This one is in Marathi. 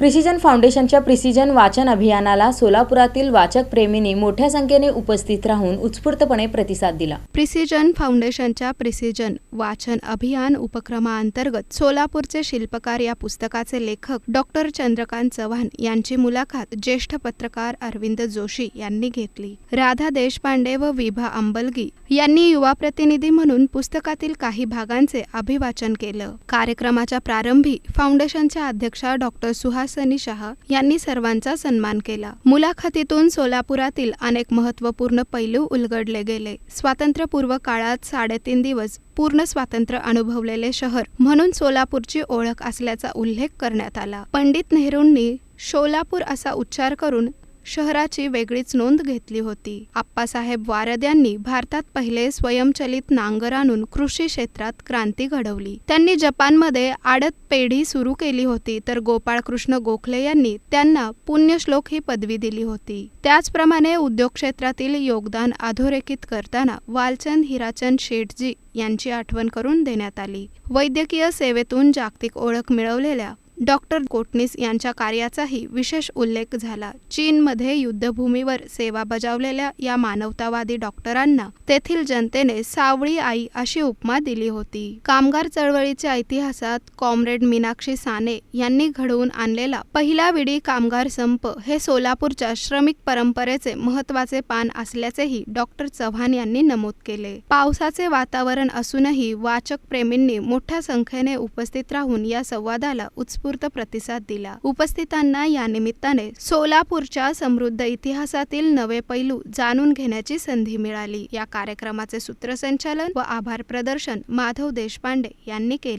प्रिसिजन फाउंडेशनच्या प्रिसिजन वाचन अभियानाला सोलापुरातील वाचक प्रेमींनी मोठ्या संख्येने उपस्थित राहून उत्स्फूर्तपणे प्रतिसाद दिला. प्रिसिजन फाउंडेशनच्या प्रिसिजन वाचन अभियान उपक्रमाअंतर्गत सोलापूरचे शिल्पकार या पुस्तकाचे लेखक डॉक्टर चंद्रकांत चव्हाण यांची मुलाखत ज्येष्ठ पत्रकार अरविंद जोशी यांनी घेतली. राधा देशपांडे व विभा अंबलगी यांनी युवा प्रतिनिधी म्हणून पुस्तकातील काही भागांचे अभिवाचन केलं. कार्यक्रमाच्या प्रारंभी फाउंडेशनच्या अध्यक्षा डॉक्टर सुहास सुहासनी शहा यांनी सर्वांचा सन्मान केला. मुलाखतीतून सोलापुरातील अनेक महत्त्वपूर्ण पैलू उलगडले गेले. स्वातंत्र्यपूर्व काळात साडेतीन दिवस पूर्ण स्वातंत्र्य अनुभवलेले शहर म्हणून सोलापूरची ओळख असल्याचा उल्लेख करण्यात आला. पंडित नेहरूंनी शोलापूर असा उच्चार करून शहराची वेगळीच नोंद घेतली होती. आप्पासाहेब वारद यांनी भारतात पहिले स्वयंचलित नांगर आणून कृषी क्षेत्रात क्रांती घडवली. त्यांनी जपानमध्ये आडत पेढी सुरू केली होती तर गोपाळकृष्ण गोखले यांनी त्यांना पुण्यश्लोक ही पदवी दिली होती. त्याचप्रमाणे उद्योग क्षेत्रातील योगदान अधोरेखित करताना वालचंद हिराचंद शेठजी यांची आठवण करून देण्यात आली. वैद्यकीय सेवेतून जागतिक ओळख मिळवलेल्या डॉक्टर कोटनीस यांच्या कार्याचाही विशेष उल्लेख झाला. चीनमध्ये युद्धभूमीवर सेवा बजावलेल्या या मानवतावादी डॉक्टरांना तेथील जनतेने सावळी आई अशी उपमा दिली होती. कामगार चळवळीच्या इतिहासात कॉम्रेड मीनाक्षी साने यांनी घडवून आणलेला पहिला विडी कामगार संप हे सोलापूरच्या श्रमिक परंपरेचे महत्त्वाचे पान असल्याचेही डॉक्टर चव्हाण यांनी नमूद केले. पावसाचे वातावरण असूनही वाचक प्रेमींनी मोठ्या संख्येने उपस्थित राहून या संवादाला उत्स्फूर्त प्रतिसाद दिला. उपस्थितांना या निमित्ताने सोलापूरच्या समृद्ध इतिहासातील नवे पैलू जाणून घेण्याची संधी मिळाली. या कार्यक्रमाचे सूत्रसंचालन व आभार प्रदर्शन माधव देशपांडे यांनी केलं.